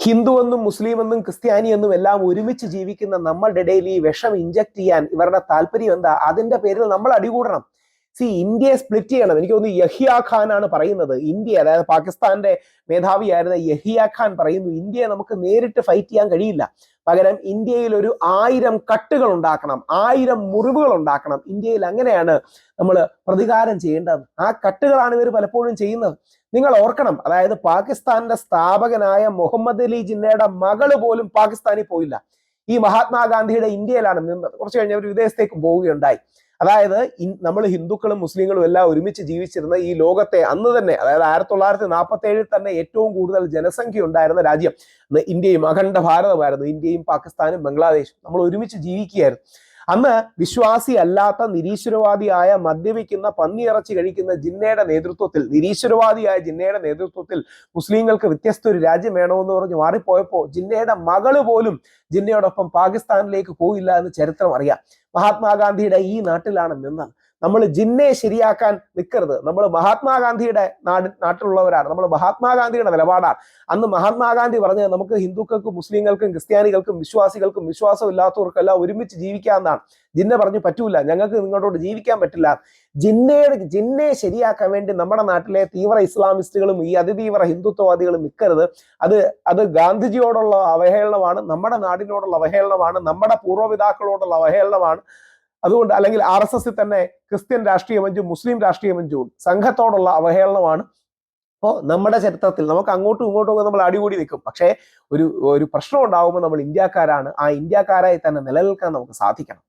ഹിന്ദുവെന്നും മുസ്ലിമെന്നും ക്രിസ്ത്യാനിയെന്നും എല്ലാം ഒരുമിച്ച് ജീവിക്കുന്ന നമ്മളുടെ ഇടയിൽ ഈ വിഷം ഇഞ്ചക്ട് ചെയ്യാൻ ഇവരുടെ താല്പര്യം എന്താ? അതിന്റെ പേരിൽ നമ്മൾ അടികൂടണം. സി ഇന്ത്യയെ സ്പ്ലിറ്റ് ചെയ്യണം. എനിക്ക് തോന്നുന്നു യഹിയ ഖാൻ ആണ് പറയുന്നത്. ഇന്ത്യ അതായത് പാകിസ്ഥാന്റെ മേധാവിയായിരുന്ന യഹിയ ഖാൻ പറയുന്നു ഇന്ത്യയെ നമുക്ക് നേരിട്ട് ഫൈറ്റ് ചെയ്യാൻ കഴിയില്ല. പകരം ഇന്ത്യയിൽ ഒരു ആയിരം കട്ടുകൾ ഉണ്ടാക്കണം ആയിരം മുറിവുകൾ ഉണ്ടാക്കണം. ഇന്ത്യയിൽ അങ്ങനെയാണ് നമ്മൾ പ്രതികാരം ചെയ്യേണ്ടത്. ആ കട്ടുകളാണ് ഇവർ പലപ്പോഴും ചെയ്യുന്നത്. നിങ്ങൾ ഓർക്കണം അതായത് പാകിസ്ഥാന്റെ സ്ഥാപകനായ മുഹമ്മദ് അലി ജിന്നയുടെ മകൾ പോലും പാകിസ്ഥാനിൽ പോയില്ല. ഈ മഹാത്മാഗാന്ധിയുടെ ഇന്ത്യയിലാണ് നിന്നത്. കുറച്ച് കഴിഞ്ഞ് അവർ വിദേശത്തേക്ക് പോവുകയുണ്ടായി. അതായത് നമ്മൾ ഹിന്ദുക്കളും മുസ്ലിങ്ങളും എല്ലാം ഒരുമിച്ച് ജീവിച്ചിരുന്ന ഈ ലോകത്തെ അന്ന് തന്നെ അതായത് ആയിരത്തി തൊള്ളായിരത്തി നാൽപ്പത്തി ഏഴിൽ തന്നെ ഏറ്റവും കൂടുതൽ ജനസംഖ്യ ഉണ്ടായിരുന്ന രാജ്യം ഇന്ത്യയും അഖണ്ഡ ഭാരതമായിരുന്നു. ഇന്ത്യയും പാകിസ്ഥാനും ബംഗ്ലാദേശും. നമ്മൾ ഒരുമിച്ച് ജീവിക്കുകയായിരുന്നു. അന്ന് വിശ്വാസി അല്ലാത്ത നിരീശ്വരവാദിയായ മദ്യപിക്കുന്ന പന്നിയിറച്ചി കഴിക്കുന്ന ജിന്നയുടെ നേതൃത്വത്തിൽ നിരീശ്വരവാദിയായ ജിന്നയുടെ നേതൃത്വത്തിൽ മുസ്ലിങ്ങൾക്ക് വ്യത്യസ്ത ഒരു രാജ്യം വേണമെന്ന് പറഞ്ഞ് മാറിപ്പോയപ്പോൾ ജിന്നയുടെ മകൾ പോലും ജിന്നയോടൊപ്പം പാകിസ്ഥാനിലേക്ക് പോയില്ല എന്ന് ചരിത്രം അറിയാം. മഹാത്മാഗാന്ധിയുടെ ഈ നാട്ടിലാണ് നിന്നത്. നമ്മൾ ജിന്നെ ശരിയാക്കാൻ നിൽക്കരുത് നമ്മൾ മഹാത്മാഗാന്ധിയുടെ നാട് നാട്ടിലുള്ളവരാണ്. നമ്മൾ മഹാത്മാഗാന്ധിയുടെ നിലപാടാണ്. അന്ന് മഹാത്മാഗാന്ധി പറഞ്ഞത് നമുക്ക് ഹിന്ദുക്കൾക്കും മുസ്ലിങ്ങൾക്കും ക്രിസ്ത്യാനികൾക്കും വിശ്വാസികൾക്കും വിശ്വാസം ഇല്ലാത്തവർക്കെല്ലാം ഒരുമിച്ച് ജീവിക്കാമെന്നാണ് ജിന്നെ പറഞ്ഞു പറ്റൂല. ഞങ്ങൾക്ക് നിങ്ങളോട് ജീവിക്കാൻ പറ്റില്ല. ജിന്നയുടെ ജിന്നെ ശരിയാക്കാൻ വേണ്ടി നമ്മുടെ നാട്ടിലെ തീവ്ര ഇസ്ലാമിസ്റ്റുകളും ഈ അതിതീവ്ര ഹിന്ദുത്വവാദികളും നിൽക്കരുത് അത് അത് ഗാന്ധിജിയോടുള്ള അവഹേളനമാണ് നമ്മുടെ നാടിനോടുള്ള അവഹേളനമാണ് നമ്മുടെ പൂർവപിതാക്കളോടുള്ള അവഹേളനമാണ്. അതുകൊണ്ട് അല്ലെങ്കിൽ ആർ എസ് എസിൽ തന്നെ ക്രിസ്ത്യൻ രാഷ്ട്രീയ മഞ്ചും മുസ്ലിം രാഷ്ട്രീയ മഞ്ചും സംഘത്തോടുള്ള അവഹേളനമാണ്. അപ്പോൾ നമ്മുടെ ചരിത്രത്തിൽ നമുക്ക് അങ്ങോട്ടും ഇങ്ങോട്ടും നമ്മൾ അടികൂടി നിൽക്കും. പക്ഷേ ഒരു ഒരു പ്രശ്നം ഉണ്ടാകുമ്പോൾ നമ്മൾ ഇന്ത്യക്കാരാണ്. ആ ഇന്ത്യക്കാരായി തന്നെ നിലനിൽക്കാൻ നമുക്ക് സാധിക്കണം.